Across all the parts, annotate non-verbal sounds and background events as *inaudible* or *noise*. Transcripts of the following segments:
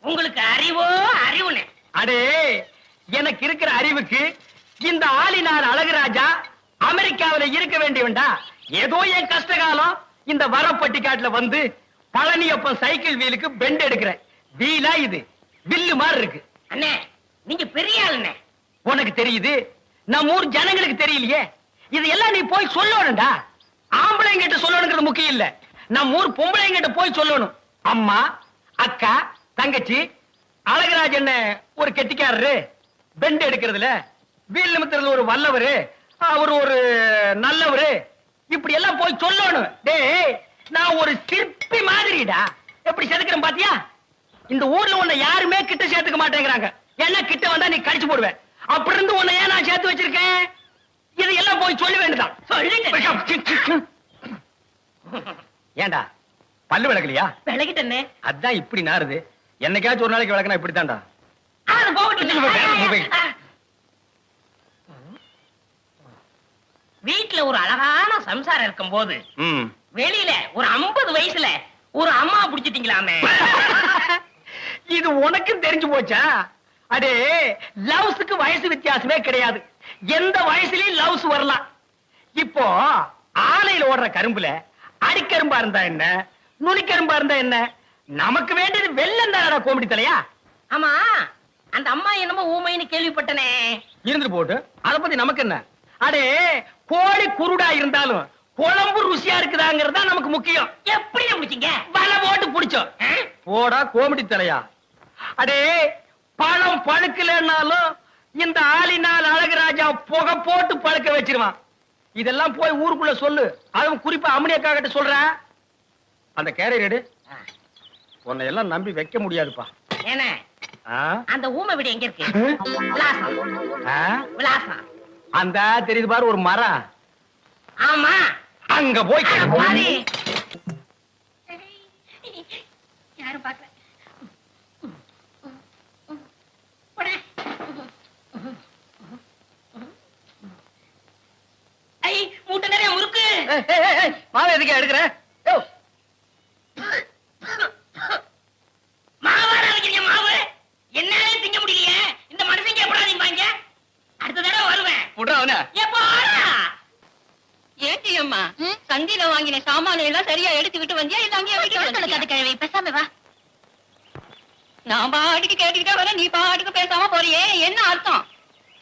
உங்களுக்கு அறிவோ அறிவுனே அடே எனக்கு இருக்கிற அறிவுக்கு இந்த ஆளினார் அழகுராஜா அமெரிக்காவில இருக்க வேண்டியவன்டா. ஏதோ என் கஷ்ட காலம் இந்த வரப்பட்டிக்காட்டுல வந்து பழனியப்பன் சைக்கிள் வீலுக்கு பெண்ட் எடுக்கிறேன். வீலா இது. வில்லு மாதிரி இருக்கு. அண்ணே நீங்க பெரிய ஆளுண்ணே. உனக்கு தெரியுது? நம்ம ஊர் ஜனங்களுக்கு தெரியலையே. இது எல்லாம் நீ போய் சொல்லணும்டா. ஆம்பளைங்கிட்ட சொல்லணுங்கிறது முக்கியம் இல்ல. நம்ம ஊர் பொம்பளைங்கிட்ட போய் சொல்லணும். அம்மா அக்கா தங்கச்சி அழகராஜ் ஒரு கெட்டிக்காரரு? பெண்ட் எடுக்கிறதுல வீல் நிமித்துறதுல ஒரு வல்லவரு அவர் ஒரு நல்லவரு. இப்படி எல்லாம் போய் சொல்லணும். டேய் நான் ஒரு சிற்பி மாதிரிடா. எப்படி செதுக்கிறேன் பாத்தியா? இந்த ஊர்ல உன்னை யாருமே கிட்ட சேர்த்துக்க மாட்டேங்கிறாங்க. என்ன கிட்ட வந்தா நீ கடிச்சு போடுவேன் அப்படி இருந்து உன்னை ஏன் நான் சேர்த்து வச்சிருக்கேன்? இது எல்லாம் போய் சொல்ல வேண்டியதான் சொல்லுங்க. ஏண்டா? பல்லு விளக்கலையா? விலகிட்டண்ணே அதான் இப்படி நாறுது. என்னைக்காச்சும் ஒரு நாளைக்கு அது போகட்டும். வீட்டுல ஒரு அழகான சம்சாரம் இருக்கும் போது வெளியில ஒரு 50 வயசுல ஒரு அம்மா புடிச்சிட்டீங்களாமே. *laughs* இது உனக்கும் தெரிஞ்சு போச்சா? அடே லவ்ஸுக்கு வயசு வித்தியாசமே கிடையாது. எந்த வயசுலயும் லவ்ஸ் வரலாம். இப்போ ஆலையில ஓடுற கரும்புல அடிக்கரும்பா இருந்தா என்ன? நுனிக்கரும்பா இருந்தா என்ன? நமக்கு வேண்டியது வெள்ளம் தானடா கோமடி தலையா? ஆமா அந்த அம்மா என்னமோ ஊமைன்னு கேள்விப்பட்டனே. இருந்துட்டு போட்டு அத பத்தி நமக்கு என்ன? அடே கோழி குருடா இருந்தாலும் குழம்பு ருசியா இருக்குதாங்கிறது நமக்கு முக்கியம். எப்படி முடிச்சீங்க? வலை போட்டு புடிச்சோம். போடா கோமடி தலையா. அடே பழம் பழுக்கலன்னாலும் இந்த ஆளினால் அழகுராஜா புகை போட்டு பழுக்க வச்சிருவான். இதெல்லாம் போய் ஊருக்குள்ள சொல்லு. அதுவும் குறிப்பா அம்மனியக்கா கிட்ட சொல்றேன். அந்த கேரியர் எடு உன்னை எல்லாம் நம்பி வைக்க முடியாதுப்பா. என்ன? அந்த ஊமை வீடு எங்க இருக்கு? விலாசம். அந்த தெரியுது பாரு ஒரு மரம். ஆமா. அங்க போய். யாரும். ஐ மூட்டை நிறைய முறுக்கு. மாவை எதுக்கு எடுக்கிற யோ, மாவார வைக்கிறீங்க மாவு என்னாலே திங்க முடியலையே இந்த மனுஷங்க எப்படாதீங்க வாங்க அடுத்த தடவை வருவேன் விட்றா அவனை. எப்போ ஏட்டி அம்மா சந்தையில வாங்கின சாமான எல்லாம் சரியா எடுத்துக்கிட்டு வந்தியா? இல்ல அங்கேயே விட்டு கிழவி பேசாம வா. நான் பாட்டுக்கு கேட்டுக்கிட்டே வரேன். நீ பாட்டுக்கு பேசாம போறியே. என்ன அர்த்தம்?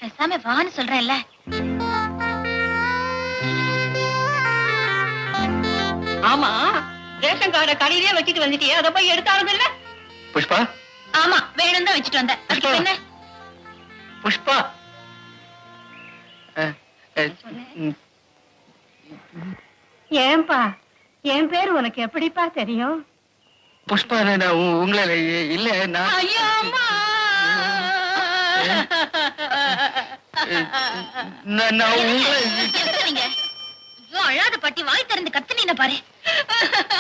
பேசாம வான்னு சொல்றேன்ல. ஆமா. ரேஷன் கார்டை கடையிலே வச்சுட்டு வந்துட்டியே. அதை போய் எடுத்தாலும் இல்ல? புஷ்பா? ஆமா வேணும் தான் வச்சுட்டு வந்தேன். அதுக்கு என்ன புஷ்பா? ஏன்பா? என் பேர் உனக்கு எப்படிப்பா தெரியும்? புஷ்பா உங்களை இல்ல நான் ஐயோ அம்மா! நான் நான் உங்களை கத்துறீங்க ஐயோ அழாத பாட்டி வாய் திறந்து கத்துனீங்க பாரு.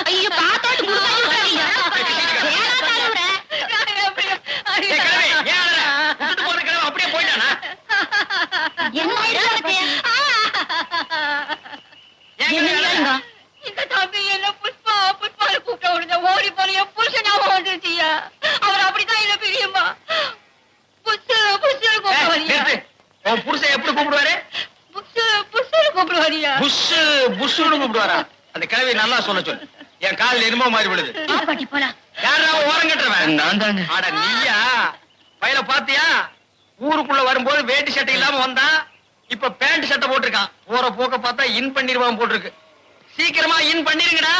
ஐயோ பாத்தோட்டு குடுக்காதீங்க ஏய், கிழவி, ஏன் அழற? விட்டுட்டு போன கிழவி அப்படியே போயிட்டானா? என்ன அழாதே? ஏன் கிழவி அழற? தம்பி என்ன புஷ்பா புஷ்பால கூப்பிட்ட உடனே ஓடி போற என் புருஷன் ஞாபகம் வந்துருச்சியா? அவர் அப்படித்தான் என்ன பிரியுமா புஷு புஷு ஏய், கூப்பிட வரியா? நிறுத்து. உன் புருஷன் எப்படி கூப்பிடுவாரு? புஷு புஷு கூப்பிட வரியா? புஷ் புஷ்னு கூப்பிடுவாரா? அந்த கிழவி நல்லா சொல்ல சொல்லு. என் காலில் எருமோ மாறி விடுது வா பாட்டி போலாம் யாரா ஓரம் கட்டுறவன்? நான் தாங்க. அட நீயா? பையல பாத்தியா? ஊருக்குள்ள வரும்போது வேட்டி சட்டை இல்லாம வந்தான். இப்ப பேண்ட் சட்டை போட்டிருக்கான். போற போக்க பார்த்தா இன் பண்ணிருவான் போட்டிருக்கு. சீக்கிரமா இன் பண்ணிருங்கடா.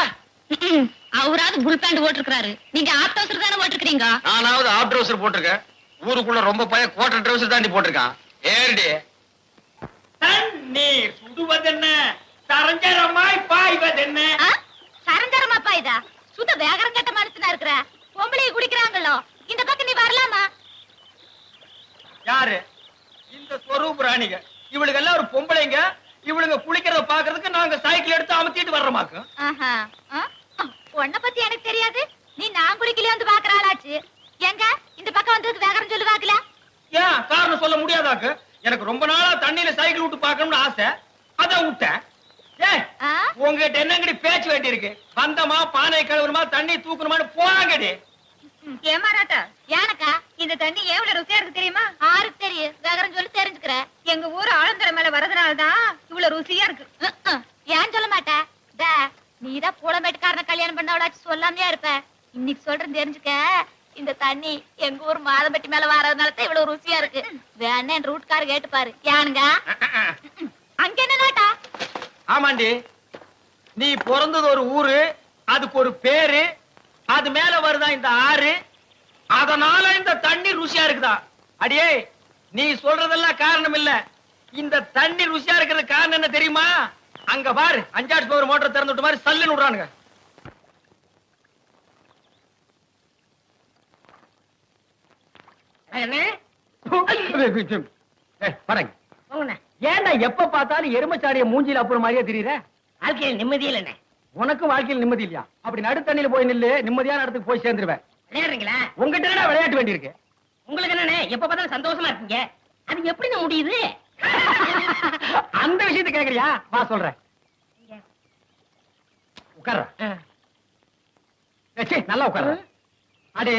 அவராவது புல் பேண்ட் போட்டிருக்காரு நீங்க ஆட்டோசர் தானே போட்டிருக்கீங்க நானாவது ஆப் ட்ரௌசர் போட்டிருக்கேன். ஊருக்குள்ள ரொம்ப பையன் கோட்டர் ட்ரௌசர் தாண்டி போட்டிருக்கான். ஏறிடி. தண்ணீர் சுடுவதென்ன? சரஞ்சரமாய் பாய்வதென்ன? சரஞ்சரமாப்பா இதா சுத்த வேகரம் கட்ட மனுஷனா இருக்கிற? பொம்பளைய குடிக்கிறாங்களோ இந்த பக்கம் நீ வரலாமா? யாரு? இந்த ஸ்வரூப் ராணிங்க இவளுக்கு எல்லாம் ஒரு பொம்பளைங்க. இவளுங்க குளிக்கிறத பாக்குறதுக்கு நாங்க சைக்கிள் எடுத்து அமுத்திட்டு வர்றோமாக்கு? உன்னை பத்தி எனக்கு தெரியாது. நீ நான் குடிக்கல வந்து பாக்குற ஆளாச்சு. எங்க? இந்த பக்கம் வந்ததுக்கு வேகரம் சொல்லு பாக்கல? ஏன்? காரணம் சொல்ல முடியாதாக்கு எனக்கு ரொம்ப நாளா தண்ணியில சைக்கிள் விட்டு பார்க்கணும்னு ஆசை. அதான் விட்டேன்? உங்ககிட்ட என்னங்கடி பேச்சு வேண்டி இருக்கு வந்தமா பானை கழுவுணுமா தண்ணி தூக்கணுமான்னு போறாங்கடி. ஏமாறாட்டா ஏனக்கா? இந்த தண்ணி எவ்வளவு ருசியா இருக்கு தெரியுமா? ஆருக்கு தெரியும் விவரம் சொல்லி தெரிஞ்சுக்கிற. எங்க ஊர் ஆழந்தர மேல வரதுனாலதான் இவ்வளவு ருசியா இருக்கு. ஏன் சொல்ல மாட்டேன் நீதான் புலம்பேட்டுக்காரன கல்யாணம் பண்ணவளாச்சு சொல்லாமையா இருப்ப. இன்னைக்கு சொல்றேன் தெரிஞ்சுக்க. இந்த தண்ணி எங்க ஊர் மாதம்பட்டி மேல வரதுனால தான் இவ்வளவு ருசியா இருக்கு. வேணா என் ரூட்கார கேட்டு பாரு. ஏனுங்க அங்க என்ன நாட்டா? ஆமாண்டி. நீ பிறந்தது ஒரு ஊரு அதுக்கு ஒரு பேரு அது மேல வருதா இந்த ஆறு? அதனால இந்த தண்ணி ருசியா இருக்குதா? அடியே நீ சொல்றதெல்லாம் காரணம் இல்ல. இந்த தண்ணி ருசியா இருக்கிறது காரணம் என்ன தெரியுமா? அங்க பாரு அஞ்சாட்டு பவர் மோட்டர் திறந்து விட்ட மாதிரி சல்லுன்னு விடுறானுங்க. ஏன்டா எப்ப பார்த்தாலும் எருமச்சாடிய மூஞ்சில அப்புறம் மாதிரியே தெரியுற? வாழ்க்கையில் நிம்மதியே இல்லைண்ணே. உனக்கும் வாழ்க்கையில் நிம்மதி இல்லையா? அப்படி நடுத்தண்ணில போய் நில்லு நிம்மதியான இடத்துக்கு போய் சேர்ந்துருவேன் விளையாடுறீங்களா? உங்ககிட்ட விளையாட்டு வேண்டியிருக்கு? உங்களுக்கு என்னண்ணே எப்ப பார்த்தாலும் சந்தோஷமா இருக்கீங்க? அது எப்படிங்க முடியுது? *laughs* அந்த விஷயத்தை கேக்குறியா? வா சொல்றேன். உட்கார்ற. ஏச்சி, நல்லா உட்கார்ற. அடே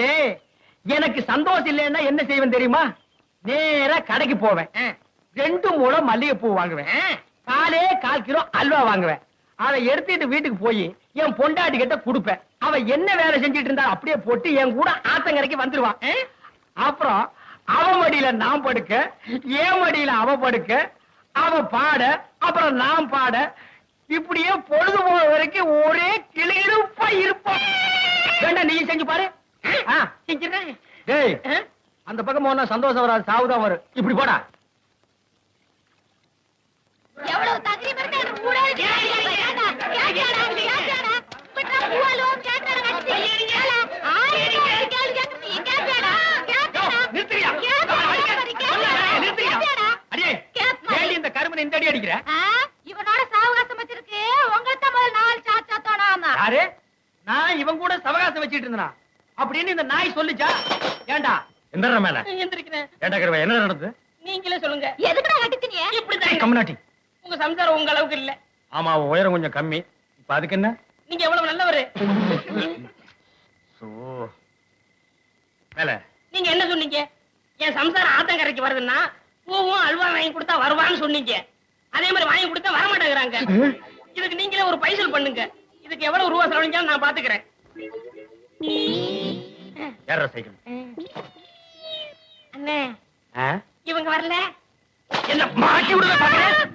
எனக்கு சந்தோஷம் இல்லைன்னா என்ன செய்வேன் தெரியுமா? நேரா கடைக்கு போவேன். ரெண்டு மூலம் மல்லிகைப்பூ வாங்குவேன். காலே கால் கிலோ அல்வா வாங்குவேன். அதை எடுத்துட்டு வீட்டுக்கு போய் என் பொண்டாட்டி கிட்ட கொடுப்பேன். அவ என்ன வேலை செஞ்சுட்டு இருந்தா அப்படியே போட்டு என் கூட ஆத்தங்கரைக்கு வந்துருவான். அப்புறம் அவ மடியில நான் படுக்க என் மடியில அவ படுக்க அவ பாட அப்புறம் நான் பாட இப்படியே பொழுது போற வரைக்கும் ஒரே கிளியிருப்பா இருப்போம் வேண்டாம் நீ செஞ்சு பாரு. டேய் அந்த பக்கம் போனா சந்தோஷம் வராது சாவுதான் வரும். இப்படி போடா. எவ்வளவு தகரீம் யாரு? நான் இவன் கூட சவகாசம் வச்சிட்டு இருந்தனா? அப்படின்னு இந்த நாய் சொல்லுச்சா? ஏண்டா? எந்த மேல. எந்திரிக்கிறேன் ஏண்டா கருவா என்ன நடந்தது? நீங்களே சொல்லுங்க. எதுக்குடா கட்டிச்சினிய இப்படிதான் கம்னாட்டி உங்க சம்சாரம் உங்க அளவுக்கு இல்ல. ஆமா உயரம் கொஞ்சம் கம்மி. இப்ப அதுக்கு என்ன? நீங்க எவ்வளவு நல்லவரு? மேல. நீங்க என்ன சொன்னீங்க? என் சம்சாரம் ஆத்தங்கரைக்கு வருதுன்னா பூவும் அல்வா வாங்கி கொடுத்தா வருவான்னு சொன்னீங்க. அதே மாதிரி வாங்கி கொடுத்தா வர மாட்டேங்கிறாங்க இதுக்கு நீங்களே ஒரு பைசல் பண்ணுங்க. இதுக்கு எவ்வளவு ரூபா செலவழிஞ்சாலும் நான் பாத்துக்கிறேன். ஏற சைக்கிள்? அண்ணே? இவங்க வரல. என்ன மாட்டி விடுற பாக்குறேன்